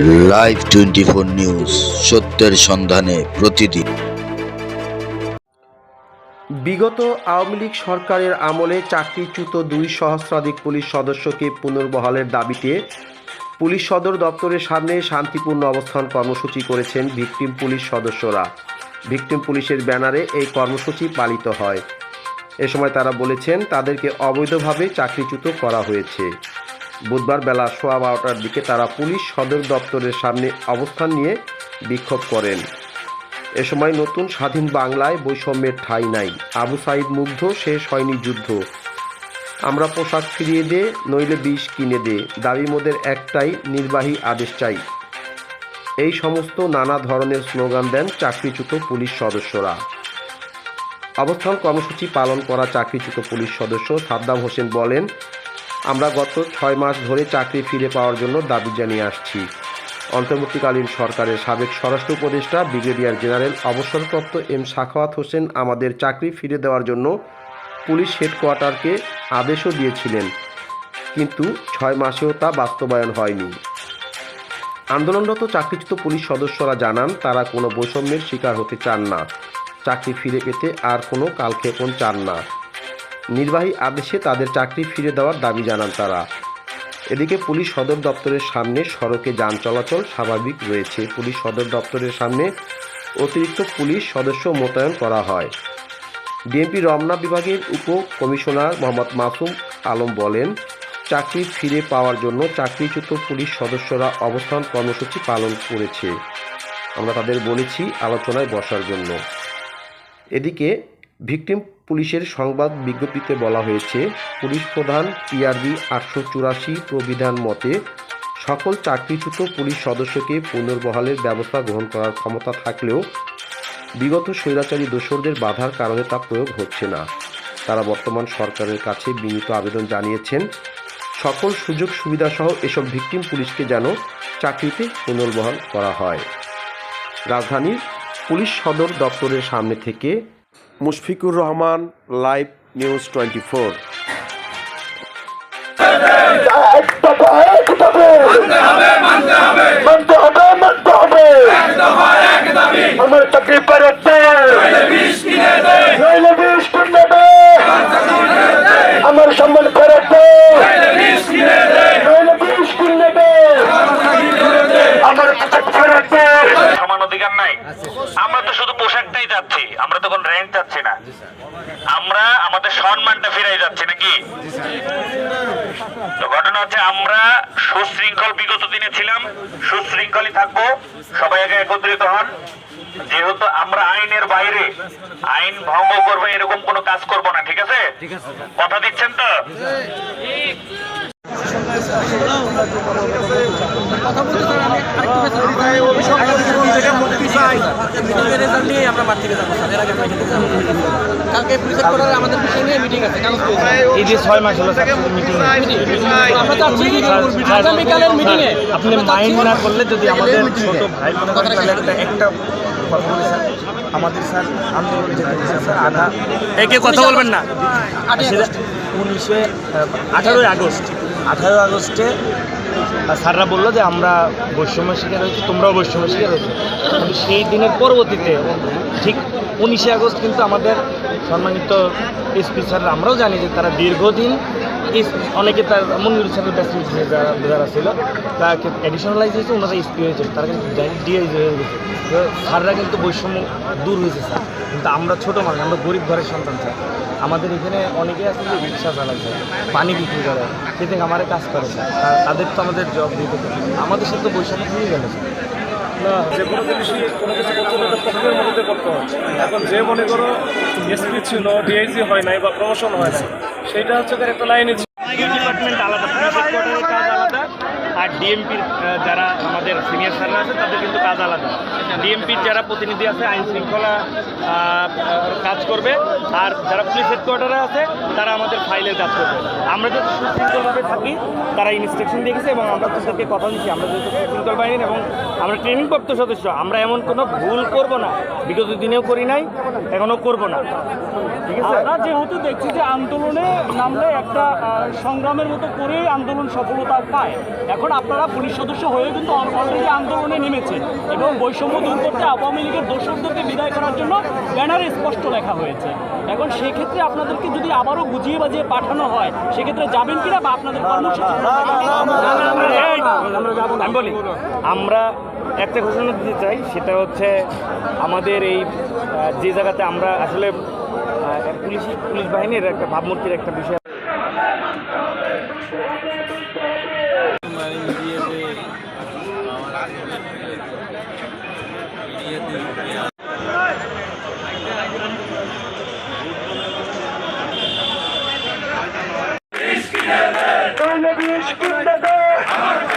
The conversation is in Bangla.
লাইভ টোয়েন্টি ফোর নিউজ সত্যের সন্ধানে প্রতিদিন। বিগত আওয়ামী লীগ সরকারের আমলে চাকরিচ্যুত দুই সহস্রাধিক পুলিশ সদস্যকে পুনর্বহালের দাবিতে পুলিশ সদর দপ্তরের সামনে শান্তিপূর্ণ অবস্থান কর্মসূচি করেছেন ভিকটিম পুলিশ সদস্যরা। ভিকটিম পুলিশের ব্যানারে এই কর্মসূচি পালিত হয়। এ সময় তারা বলেছেন, তাদেরকে অবৈধভাবে চাকরিচ্যুত করা হয়েছে। বুধবার বেলা সোয়া বারোটার দিকে তারা পুলিশ সদর দপ্তরের সামনে অবস্থান নিয়ে বিক্ষোভ করেন। এ সময় নতুন স্বাধীন বাংলায় বৈষম্যের ঠাঁই নাই। আবু সাইদ মুগ্ধ, শেষ হয়নি যুদ্ধ। আমরা পোশাক ফিরিয়ে দে, নইলে বিষ কিনে দে, দাবি মোদের একটাই নির্বাহী আদেশ চাই। এই সমস্ত নানা ধরনের স্লোগান দেন চাকরিচ্যুত পুলিশ সদস্যরা। অবস্থান কর্মসূচি পালন করা চাকরিচ্যুত পুলিশ সদস্য সাদ্দাম হোসেন বলেন আমরা গত ছয় মাস ধরে চাকরি ফিরে পাওয়ার জন্য দাবি জানিয়ে আসছি। অন্তর্বর্তীকালীন সরকারের সাবেক স্বরাষ্ট্র উপদেষ্টা, ব্রিগেডিয়ার জেনারেল, অবসরপ্রাপ্ত এম সাখাওয়াত হোসেন আমাদের চাকরি ফিরে দেওয়ার জন্য পুলিশ হেডকোয়ার্টারকে আদেশও দিয়েছিলেন। কিন্তু ছয় মাসেও তা বাস্তবায়ন হয়নি। আন্দোলনরত চাকরিচ্যুত পুলিশ সদস্যরা জানান, তারা কোনো বৈষম্যের শিকার হতে চান না। চাকরি ফিরে পেতে আর কোনো কালক্ষেপণ চান না। নির্বাহী আদেশে তাদের চাকরি ফিরে দেওয়ার দাবি জানান তারা। এদিকে পুলিশ সদর দপ্তরের সামনে সড়কে যান চলাচল স্বাভাবিক রয়েছে। পুলিশ সদর দপ্তরের সামনে অতিরিক্ত পুলিশ সদস্য মোতায়েন করা হয়। ডিএমপি রমনা বিভাগের উপ কমিশনার মোহাম্মদ মাসুম আলম বলেন, চাকরি ফিরে পাওয়ার জন্য চাকরিচ্যুত পুলিশ সদস্যরা অবস্থান কর্মসূচি পালন করেছে। আমরা তাদের বলেছি আলোচনায় বসার জন্য। এদিকে ভিকটিম পুলিশের সংবাদ বিজ্ঞপ্তিতে বলা হয়েছে, পুলিশ প্রধান পিআরবি আটশো চুরাশি প্রবিধান মতে, সকল চাকরিচ্যুত পুলিশ সদস্যকে পুনর্বহালের ব্যবস্থা গ্রহণ করার ক্ষমতা থাকলেও বিগত স্বৈরাচারী দোসরদের বাধার কারণে তা প্রয়োগ হচ্ছে না। তারা বর্তমান সরকারের কাছে বিনীত আবেদন জানিয়েছেন, সকল সুযোগ সুবিধাসহ এসব ভিকটিম পুলিশকে যেন চাকরিতে পুনর্বহাল করা হয়। রাজধানীর পুলিশ সদর দপ্তরের সামনে থেকে Mushfiqur Rahman live news twenty four. মানতে হবে মানতে হবে। আমার চাকরি পারছে নইলে বিষ কিনে দে আমার সম্মান করাচ্ছে নইলে বিষ কিনে দে আমার চাকরি করাচ্ছে সমান অধিকার নাই আমরা তো শুধু পোশাকটাই যাচ্ছি আমরা তো কোন র্যাঙ্ক যাচ্ছি না আমরা আমাদের সম্মানটা ফিরাই যাচ্ছি নাকি? তো ঘটনা হচ্ছে আমরা সুশৃঙ্খল বিগত দিনে ছিলাম সুশৃঙ্খলই থাকব সবাই আগে একত্রিত হন। যেহেতু আমরা আইনের বাইরে আইন ভঙ্গ করব এরকম কোনো কাজ করব না ঠিক আছে? কথা দিচ্ছেন তো? মিটিংয়ের রেজাল্ট নিয়ে আমরা মাঠ থেকে যাব এর আগে আমরা এখানে যাব। কালকে পুলিশের কোর্টারে আমাদের নিয়ে মিটিং আছে কাগজ এই যে ছয় মাস হলো মিটিং আমরা চাচ্ছি আগামীকালের মিটিংয়ে আপনি মাইন্ড না করলে যদি আমাদের ছোট ভাই মনে করেন একটা একটা কথা বলি স্যার আমাদের স্যার আন্দোলন যেতে স্যার আধা একে কথা বলবেন না। উনিশে আঠারোই আগস্ট। আঠারোই আগস্টে স্যাররা বলল যে আমরা বৈষম্য শিকার হয়েছি, তোমরাও বৈষম্য শিকার হয়েছে। কিন্তু সেই দিনের পরবর্তীতে, ঠিক উনিশে আগস্ট কিন্তু আমাদের সম্মানিত এসপি স্যাররা, আমরাও জানি যে তারা দীর্ঘদিন অনেকে তার, মনির স্যারের ব্যাসমেন্ট যারা যারা ছিল তাকে অ্যাডিশনালাইজ হয়েছে, ওনারা এসপি হয়েছে, তারা কিন্তু ডিআই হয়ে গেছে। স্যাররা কিন্তু বৈষম্য দূর হয়েছে, স্যার। কিন্তু আমরা ছোটো মানুষ, আমরা গরিব ঘরের সন্তান, স্যার। আমাদের এখানে অনেকে আছে যে রিক্সা চালায় পানি বিক্রি করে সে থেকে আমারে কাজ করে। তাদের তো আমাদের জব দিতে হবে। আমাদের সাথে তো বৈষম্য হয়ে গেল। না যে কোনো জিনিসই কোনো কিছু করতে হলে একটা মধ্যে করতে হয়। এখন যে মনে করো এসপি ছিল ডিআইজি হয় নাই বা প্রমোশন হয় নাই সেইটা হচ্ছে তার একটা লাইনে ডিপার্টমেন্ট আলাদা কাজ আলাদা। আর ডিএমপির যারা সিনিয়র স্যাররা আছে তাদের কিন্তু কাজ আলাদা। ডিএমপির যারা প্রতিনিধি আছে আইন শৃঙ্খলা কাজ করবে আর যারা পুলিশ হেডকোয়ার্টারে আছে তারা আমাদের ফাইলের কাজ করবে। আমরা যদি সুশৃঙ্খলভাবে থাকি তারা ইনস্ট্রাকশন দিয়ে গেছে এবং আমরা তাদেরকে কথা দিচ্ছি। আমরা যেহেতু সুশৃঙ্খল বাহিনী এবং আমরা ট্রেনিং প্রাপ্ত সদস্য আমরা এমন কোনো ভুল করব না। বিগত দিনেও করি নাই এখনও করব না। ঠিক আছে। আমরা যেহেতু দেখছি যে আন্দোলনে নামলে একটা সংগ্রামের মতো করেই আন্দোলন সফলতা পায়। এখন এখন আপনারা পুলিশ সদস্য হয়ে কিন্তু অলরেডি আন্দোলনে নেমেছে এবং বৈষম্য দূর করতে আওয়ামী লীগের দোষরদেরকে বিদায় করার জন্য ব্যানারে স্পষ্ট লেখা হয়েছে এখন সেক্ষেত্রে আপনাদেরকে যদি আবারও বুঝিয়ে বাজিয়ে পাঠানো হয় সেক্ষেত্রে যাবেন কিনা বা আপনাদের কর্মসূচি আমি বলি আমরা একটা ঘোষণা দিতে চাই সেটা হচ্ছে আমাদের এই যে জায়গাতে আমরা আসলে পুলিশ পুলিশ বাহিনীর একটা ভাবমূর্তির একটা বিষয় জিন্দাবাদ